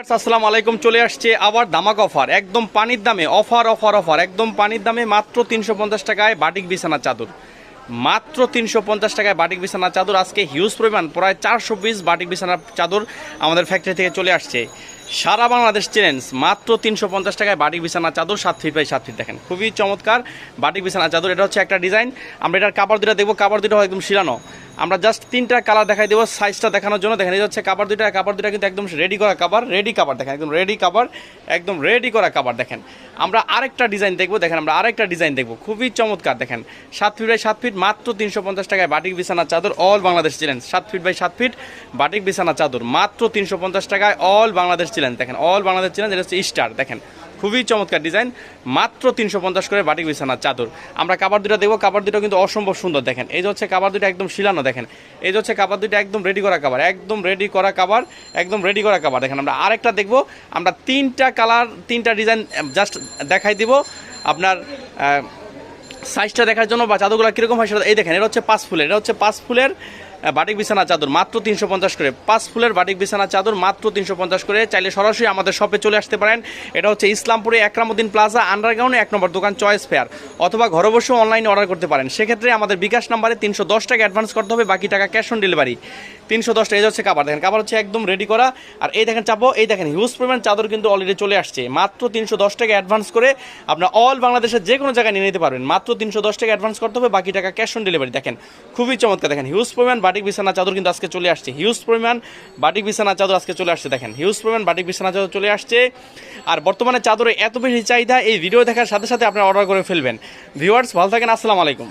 আসসালামু আলাইকুম, চলে আসছে আবার দামাক অফার। একদম পানির দামে, অফার অফার অফার। একদম পানির দামে মাত্র তিনশো পঞ্চাশ টাকায় বাটিক বিছানা চাদর। মাত্র তিনশো পঞ্চাশ টাকায় বাটিক বিছানা চাদর। আজকে হিউজ পরিমাণ, প্রায় চারশো পিস বাটিক বিছানার চাদর আমাদের ফ্যাক্টরি থেকে চলে আসছে। সারা বাংলাদেশ চ্যালেঞ্জ মাত্র তিনশো পঞ্চাশ টাকায় বাটিক বিছানা চাদর, সাত ফিট বাই সাত ফিট দেখেন। খুবই চমৎকার বাটিক বিছানা চাদর, এটা হচ্ছে একটা ডিজাইন আমরা এটার কাপড় দুটা দেখব কাপড় দুটো একদম শিলানো। আমরা জাস্ট তিনটা কালার দেখাই দেবো সাইজটা দেখানোর জন্য। দেখেন, এই হচ্ছে কাপড় দুইটা কাপড় দুইটা কিন্তু একদম রেডি করা কাবার রেডি কাবার দেখেন, একদম রেডি কাবার একদম রেডি করা কাবার দেখেন। আমরা আরেকটা ডিজাইন দেখব, দেখেন, আমরা আরেকটা ডিজাইন দেখব। খুবই চমৎকার, দেখেন। সাত ফিট বাই সাত ফিট মাত্র তিনশো পঞ্চাশ টাকায় বাটিক বিছানা চাদর অল বাংলাদেশ চ্যালেঞ্জ সাত ফিট বাই সাত ফিট বাটিক বিছানা চাদর, মাত্র তিনশো পঞ্চাশ টাকায় অল বাংলাদেশ চ্যালেঞ্জ দেখেন। অল বাংলাদেশ চ্যালেঞ্জ এটা হচ্ছে স্টার দেখেন। খুবই চমৎকার ডিজাইন। মাত্র তিনশো পঞ্চাশ করে বাটিক বিছানার চাদর। আমরা কাবার দুটো দেখব, কাবার দুটো কিন্তু অসম্ভব সুন্দর দেখেন। এই যে হচ্ছে কাবার দুটো একদম শিলানো দেখেন। এই যে হচ্ছে কাবার দুটো একদম রেডি করা কাবার একদম রেডি করা কাবার একদম রেডি করা কাবার দেখেন, আমরা আরেকটা দেখব, আমরা তিনটা কালার তিনটা ডিজাইন জাস্ট দেখাই দিব। আপনার সাইজটা দেখার জন্য বা চাদরগুলো কীরকম হয় সেটা এই দেখেন, এটা হচ্ছে পাঁচ ফুলের, এটা হচ্ছে পাঁচ ফুলের বাটিক বিছানা চাদর, মাত্র তিনশো পঞ্চাশ করে। পাঁচ ফুলের বাটিক বিছানা চাদর, মাত্র তিনশো পঞ্চাশ করে। চাইলে সরাসরি আমাদের শপে চলে আসতে পারেন। এটা হচ্ছে ইসলামপুরে একরামুদ্দিন প্লাজা আন্ডারগ্রাউন্ডে এক নম্বর দোকান চয়েস ফেয়ার অথবা ঘরে বসেও অনলাইনে অর্ডার করতে পারেন। সেক্ষেত্রে আমাদের বিকাশ নাম্বারে তিনশো দশ টাকা অ্যাডভান্স করতে হবে, বাকি টাকা ক্যাশ অন ডেলিভারি তিনশো দশ টাকা হচ্ছে কাবার দেখেন কাবার হচ্ছে একদম রেডি করা। আর এই দেখেন চাপো, এই দেখেন হিউজ পরিমাণ চাদর কিন্তু অলরেডি চলে আসছে। মাত্র তিনশো দশ টাকা অ্যাডভান্স করে আপনার অল বাংলাদেশের যে কোনো জায়গায় নিয়ে নিতে পারবেন। মাত্র তিনশো দশ টাকা অ্যাডভান্স করতে হবে, বাকি টাকা ক্যাশ অন ডেলিভারি দেখেন, খুবই চমৎকার। দেখেন হিউজ পরিমাণ বাটিক বিছানা চাদর কিন্তু আজকে চলে আসছে। হিউজ পরিমাণ বাটিক বিছানা চাদর আজকে চলে আসছে, দেখেন। হিউজ পরিমাণ বাটিক বিছানা চাদর চলে আসছে। আর বর্তমানে চাদরে এত বেশি চাহিদা, এই ভিডিও দেখার সাথে সাথে আপনারা অর্ডার করে ফেলবেন। ভিউয়ার্স, ভালো থাকেন, আসসালামু আলাইকুম।